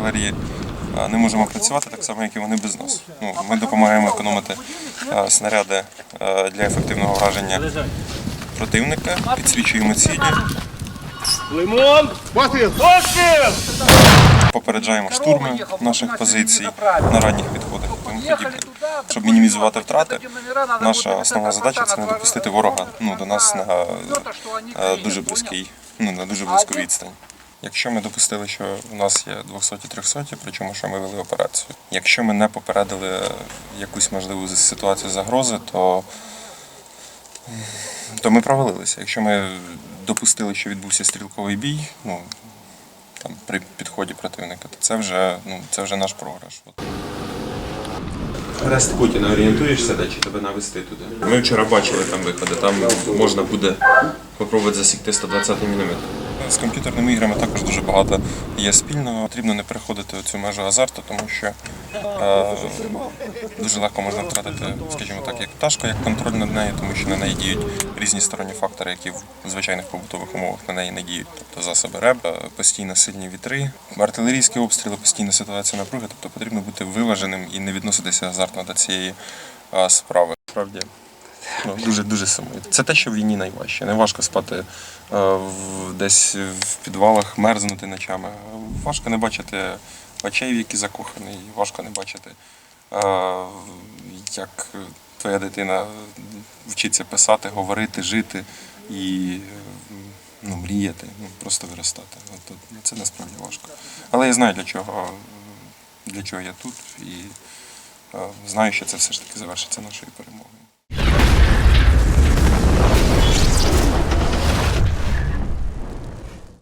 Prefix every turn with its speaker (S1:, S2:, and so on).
S1: артилерії не можемо працювати так само, як і вони без нас. Ну, ми допомагаємо економити снаряди для ефективного враження противника, підсвічуємо цілі,
S2: Лимон!
S1: Попереджаємо штурми наших позицій на ранніх підходах тому подібне. Щоб мінімізувати втрати, наша основна задача це не допустити ворога ну, до нас на дуже близький, ну, на дуже близьку відстань. Якщо ми допустили, що у нас є 200-300, причому що ми вели операцію. Якщо ми не попередили якусь можливу ситуацію загрози, то, то ми провалилися. Якщо ми допустили, що відбувся стрілковий бій, ну там при підході противника, то це вже ну це вже наш програш. Хрест Путіна орієнтуєшся, де чи тебе навести туди? Ми вчора бачили там виходи, там можна буде спробувати засікти 120 мм. З комп'ютерними іграми також дуже багато є спільного. Потрібно не переходити цю межу азарту, тому що е, дуже легко можна втратити, скажімо так, як пташку, як контроль над нею, тому що на неї діють різні сторонні фактори, які в звичайних побутових умовах на неї не діють. Тобто засоби РЕБ, е, постійно сильні вітри, артилерійські обстріли, постійна ситуація напруги. Тобто потрібно бути виваженим і не відноситися азартно до цієї е, справи. Справді. Ну, дуже дуже сумує. Це те, що в війні найважче. Не важко спати е, десь в підвалах, мерзнути ночами. Важко не бачити очей, в які закоханий, важко не бачити, е, як твоя дитина вчиться писати, говорити, жити і ну, мріяти, ну, просто виростати. От, от, це насправді важко. Але я знаю, для чого, для чого я тут, і е, знаю, що це все ж таки завершиться нашою перемогою.